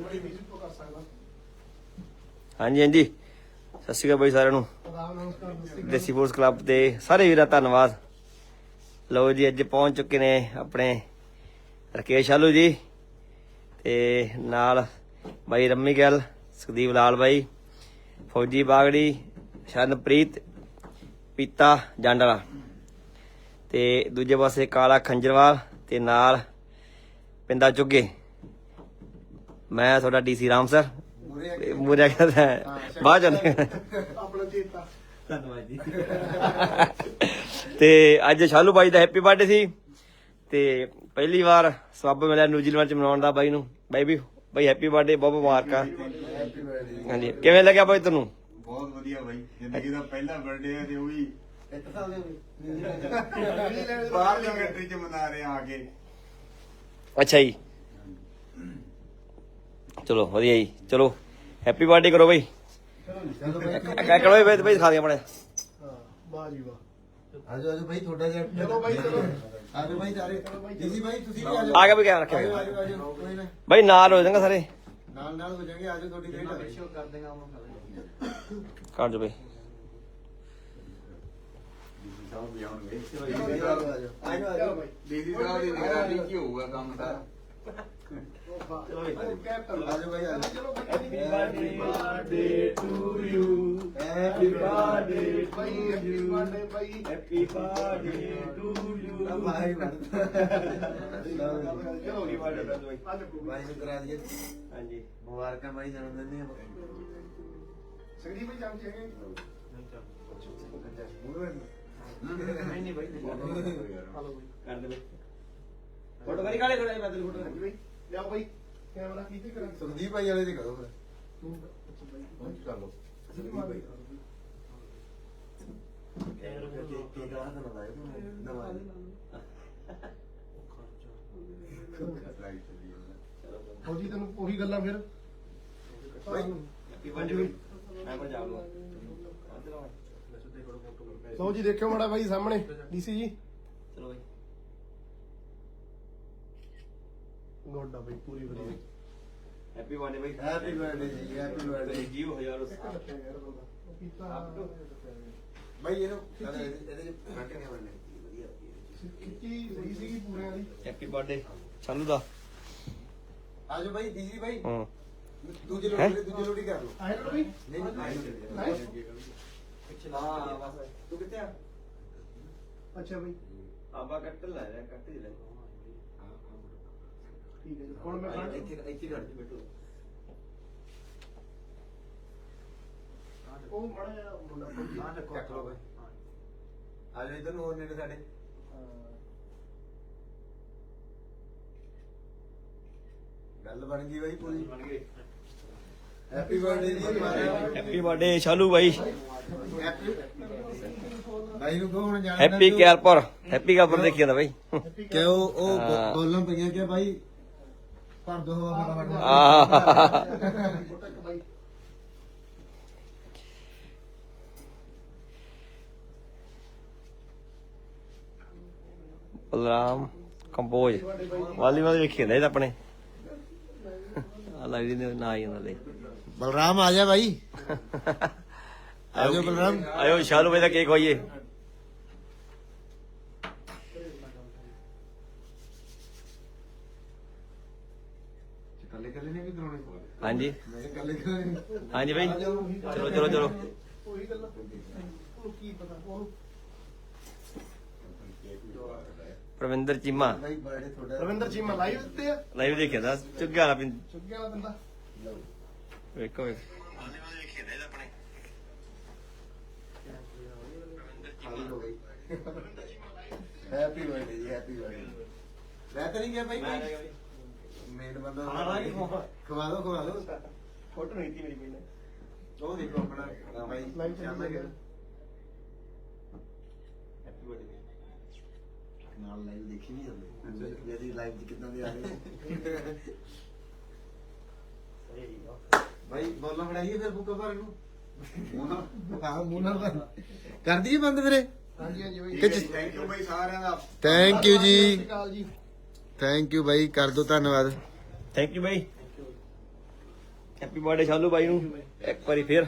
ਬੜੀ ਵਿਜ਼ਿਟ ਤੋਂ ਕਰ ਸਕਦਾ ਹਾਂਜੀ ਹਾਂਜੀ। ਸਤਿ ਸ਼੍ਰੀ ਅਕਾਲ ਬਾਈ ਸਾਰਿਆਂ ਨੂੰ। ਆਦਾਬ ਨਮਸਕਾਰ ਦੋਸਤੀ ਦੇਸੀ ਫੋਰਸ ਕਲੱਬ ਦੇ ਸਾਰੇ ਵੀਰਾਂ ਧੰਨਵਾਦ। ਲਓ ਜੀ, ਅੱਜ ਪਹੁੰਚ ਚੁੱਕੇ ਨੇ ਆਪਣੇ ਰਕੇਸ਼ ਆਲੂ ਜੀ ਤੇ ਨਾਲ ਬਾਈ ਰੰਮੀ ਗਿੱਲ, ਸੁਖਦੀਪ ਲਾਲ ਬਾਈ, ਫੌਜੀ ਬਾਗੜੀ, ਸ਼ਰਨਪ੍ਰੀਤ, ਪੀਤਾ ਜਾਂਡਲਾ ਤੇ ਦੂਜੇ ਪਾਸੇ ਕਾਲਾ ਖੰਜਰਵਾਲ ਤੇ ਨਾਲ ਪਿੰਦਾ ਚੁੱਗੇ। ਮੈਂ ਤੁਹਾਡਾ ਡੀਸੀ ਰਾਮ ਸਰ। ਮੂਰਿਆ ਕਹਿੰਦਾ ਬਾਅਦ ਆਪਣਾ ਚੇਤਾ। ਧੰਨਵਾਦ ਜੀ। ਤੇ ਅੱਜ ਸ਼ਾਲੂ ਬਾਈ ਦਾ ਹੈਪੀ ਬਰਥਡੇ ਸੀ। ਤੇ ਪਹਿਲੀ ਵਾਰ ਸਬੱਬ ਮਿਲਿਆ ਨਿਊਜ਼ੀਲੈਂਡ ਚ ਮਨਾਉਣ ਦਾ ਬਾਈ ਨੂੰ। ਬਾਈ ਵੀ ਬਾਈ ਹੈਪੀ ਬਰਥਡੇ ਬਹੁਤ ਮੁਬਾਰਕਾਂ। ਹਾਂਜੀ ਕਿਵੇਂ ਲੱਗਿਆ ਬਾਈ ਤੁਹਾਨੂੰ? ਬਹੁਤ ਵਧੀਆ ਬਾਈ। ਜ਼ਿੰਦਗੀ ਦਾ ਪਹਿਲਾ ਬਰਥਡੇ ਹੈ ਤੇ ਉਹ ਵੀ ਬਾਹਰਲੀ ਕੰਟਰੀ ਚ ਮਨਾ ਰਹੇ ਆ ਆ ਕੇ। ਅੱਛਾ ਜੀ। ਚਲੋ ਵਧੀਆ ਜੀ। ਚਲੋ ਹੈਪੀ ਬਰਥਡੇ ਕਰੋ ਬਾਈ। ਕਰੋ ਬਾਈ ਬਾਈ ਦਿਖਾ ਦੇ ਆਪਣੇ। ਹਾਂ ਵਾਹ ਜੀ ਵਾਹ ਆਜੋ ਆਜੋ ਭਾਈ ਤੁਹਾਡਾ ਜਿਹਾ ਚਲੋ ਬਾਈ, ਚਲੋ। ਆਜੋ ਭਾਈ ਸਾਰੇ। ਜੀ ਭਾਈ ਤੁਸੀਂ ਵੀ ਆਜੋ। ਆ ਗਿਆ ਵੀ ਕਿਆ ਰੱਖਿਆ ਹੋਇਆ? ਆਜੋ ਆਜੋ। ਕੋਈ ਨਾ। ਬਾਈ ਨਾਲ ਹੋ ਜਾਣਗੇ ਸਾਰੇ। ਨਾਲ ਨਾਲ ਹੋ ਜਾਣਗੇ ਆਜੋ ਤੁਹਾਡੀ ਸ਼ੋ ਕਰ ਦੇਗਾ ਕਰ ਜੋ ਬਾਈ। ਡੀਸੀ ਸਾਹਿਬ ਵੀ ਆਉਣਗੇ। ਆਜੋ ਆਜੋ। ਚਲੋ ਬਾਈ ਡੀਸੀ ਸਾਹਿਬ ਦੀ ਨਿਗਰਾਨੀ ਕੀ ਹੋਊਗਾ ਕੰਮ ਸਾਰਾ ਚਲੋ ਬਾਈ ਕੈਪਟਨ ਆਜੋ ਭਾਈ ਆਜੋ ਚਲੋ ਬਾਈ birthday to you happy birthday by happy birthday ਬਾਈ ਹੈਪੀ ਬਰਥਡੇ ਟੂ ਯੂ ਭਾਈ ਚਲੋ ਜੀ ਬਰਥਡੇ ਬਾਈ ਅੱਜ ਭਾਈ ਨੂੰ ਕਰਾ ਦਈਏ ਹਾਂਜੀ ਮੁਬਾਰਕਾਂ ਭਾਈ ਜਨਮ ਦਿਨ ਦੀਆਂ ਸੰਗੀਤ ਭਾਈ ਜਾਮ ਚੇਗੇ ਨਹੀਂ ਨਹੀਂ ਬਾਈ ਹਲੋ ਬਾਈ ਕਰ ਦੇ ਬਾਈ ਫੋਟੋ ਕਰੀ ਕਾਲੇ ਖੜਾ ਮੈਂ ਤੇਰੀ ਹਾਂਜੀ ਫੋਟੋ ਬਾਈ ਲਿਆਓ ਬਾਈ। ਕੈਮਰਾ ਕੀਤੇ ਕਰਾਂ? ਸੁਖਦੀਪ ਭਾਈ ਵਾਲੇ ਦੀ ਕਰੋ ਫਿਰ। ਤੂੰ ਅੱਛਾ ਬਾਈ। ਕਰ ਲਓ? ਸੁਖਦੀਪ ਭਾਈ ਕੀ ਕਰਾ ਤਾਂ ਲਾਇਆ ਤੂੰ। ਨਵਾਂ। ਫਲਾਈਟ ਚੱਲੀ ਜਾਂਦਾ ਫੌਜੀ ਤੈਨੂੰ ਉਹੀ ਗੱਲਾਂ ਫਿਰ? ਹੈਪੀ ਬਰਥਡੇ ਬਾਈ ਮੈਂ ਪਰ ਜਾ ਦੇਖਿਓ ਮਾੜਾ ਬਾਈ ਸਾਹਮਣੇ ਡੀਸੀ ਜੀ। ਚਲੋ ਬਾਈ। ਗੋਡਾ ਬਾਈ ਪੂਰੀ ਵਧੀਆ। ਹੈਪੀ ਬਰਥਡੇ ਬਾਈ। ਹੈਪੀ ਬਰਥਡੇ ਜੀ ਹੈਪੀ ਬਰਥਡੇ ਜੀਓ ਹਜ਼ਾਰ ਉਸ ਯਾਰ ਬੰਦਾ। ਉਹ ਪੀਤਾ ਭਾਈ ਇਹਨੂੰ ਇਹਦੇ ਇਹਦੇ ਕੱਟ ਕੇ ਬਣਨੇ ਵਧੀਆ ਖਿੱਚੀ ਸਹੀ ਸੀਗੀ ਪੂਰਿਆਂ ਦੀ ਹੈਪੀ ਬਰਥਡੇ ਚਾਲੂ ਦਾ ਆਜੋ ਭਾਈ ਦੀਦੀ ਭਾਈ ਹਾਂ। ਦੂਜੀ? ਲੋਟੀ ਦੂਜੀ ਲੋਟੀ ਕਰ ਲਓ। ਆਏ ਬਾਈ ਨਹੀਂ ਨਹੀਂ ਨਹੀਂ ਹਾਂ ਬਸ। ਤੂੰ ਕਿੱਥੇ ਆ? ਅੱਛਾ ਬਾਈ। ਆਬਾ ਕੱਟ ਲੈ ਰਿਹਾ ਕੱਟ ਹੀ ਲੈ। ਠੀਕ ਹੈ ਜੀ। ਹੁਣ ਮੈਂ ਖਾਣ ਇੱਥੇ ਇੱਥੇ ਘੜ ਚ ਬੈਠੋ। ਉਹ ਮੜਾ ਜਿਹਾ ਮੁੰਡਾ ਫੌਜੀ ਚੱਕ ਲਓ ਭਾਈ ਆਜੋ ਇਧਰ ਨੂੰ ਹੋਰ ਨੇੜੇ ਸਾਡੇ। ਗੱਲ ਬਣ ਗਈ ਭਾਈ ਪੂਰੀ। ਬਣ ਗਏ ਹੈਪੀ ਬਰਥਡੇ ਜੀ ਹੈਪੀ ਬਰਥਡੇ ਸ਼ਾਲੂ ਬਾਈ। ਭਾਈ ਨੂੰ ਕਹੋ ਹੁਣ ਜਾਣਾ ਹੈਪੀ ਕੈਲਪੁਰ ਹੈਪੀ ਕੈਲਪੁਰ ਦੇਖੀ ਜਾਂਦਾ ਬਾਈ। ਕਿ ਉਹ ਉਹ ਹਾਂ। ਬੋਲਾਂ ਪਈਆਂ ਕਿ ਭਾਈ ਭਰ ਦੋ ਹਵਾ ਫਟਾਫਟ ਬਲਰਾਮ ਕੰਪੋਜ ਵਾਲੀਬਾਲ ਵੇਖੀ ਜਾਂਦਾ ਇਹ ਤਾਂ ਆਪਣੇ। ਆ ਲੱਗਦੀ ਨੇ ਨਾ ਹੀ ਉਹਨਾਂ ਦੇ। ਬਲਰਾਮ ਆ ਜਾ ਭਾਈ ਆਜੋ ਬਲਰਾਮ। ਆਇਓ ਸ਼ਾਲੂ ਬਾਈ ਦਾ ਕੇਕ ਹੋਈਏ ਕੱਲੇ ਕੱਲੇ ਨੇ ਵੀ ਕਰਾਉਣੇ ਹਾਂਜੀ। ਮੈਂ ਕਿਹਾ ਕੱਲੇ ਕੱਲੇ ਹਾਂਜੀ ਬਾਈ। ਚਲੋ ਚਲੋ ਚਲੋ ਉਹੀ ਗੱਲ ਉਹਨੂੰ ਕੀ ਪਤਾ ਉਹਨੂੰ ਪ੍ਰਵਿੰਦਰ ਚੀਮਾ। ਭਾਈ ਬਰਥਡੇ ਤੁਹਾਡਾ। ਰਵਿੰਦਰ ਜੀ ਮੈਂ ਲਾਈਵ ਦਿੱਤੇ ਆ। ਲਾਈਵ ਦੇਖਿਆ ਦਾ ਚੁੱਗਾ ਵਾਲਾ ਪਿੰ ਚੁੱਕਿਆ ਵਾਲਾ ਬੰਦਾ। ਵੇਖੋ ਵੇਖ। ਹੈਪੀ ਬਰਥਡੇ ਜੀ ਹੈਪੀ ਬਰਥਡੇ। ਰਹਿ ਤਾਂ ਨਹੀਂ ਗਿਆ ਭਾਈ ਮੇਨ ਬੰਦਾ ਖਾਣਾ ਕੀ ਖਵਾ- ਖਵਾ ਦੋ ਖਵਾ ਦੋ। ਫੋਟੋ ਨਹੀਂ ਤੀ ਮੇਰੀ ਕੋਈ ਨੇ। ਉਹ ਦੇਖੋ ਆਪਣਾ ਭਾਈ ਲਾਈਵ ਚੱਲ ਰਿਹਾ ਹੈਪੀ ਬਰਥਡੇ ਨਾਲ ਲਾਈਵ ਦੇਖੀ ਨਹੀਂ ਜਾਂਦੇ। ਮੇਰੀ ਲਾਈਵ ਦੀ ਕਿੰਨਾ ਦੀ ਆ ਰਹੀ ਭਾਈ ਬੋਲਾਂ ਫੜਾਈਏ ਫਿਰ ਬੁੱਕਾ ਭਰ ਨੂੰ? ਕਰ ਦਈਏ ਬੰਦ ਵੀਰੇ? ਹਾਂਜੀ ਹਾਂਜੀ ਬਾਈ। ਥੈਂਕ ਯੂ ਬਾਈ ਸਾਰਿਆਂ ਦਾ। ਥੈਂਕ ਯੂ ਸਤਿ ਜੀ ਸ਼੍ਰੀ ਅਕਾਲ ਜੀ। ਥੈਂਕ ਯੂ ਭਾਈ ਕਰ ਦੋ ਧੰਨਵਾਦ। ਥੈਂਕ ਯੂ ਬਾਈ। ਹੈਪੀ ਬਰਥਡੇ ਸ਼ਾਲੂ ਬਾਈ ਨੂੰ। ਇੱਕ ਵਾਰੀ ਫੇਰ।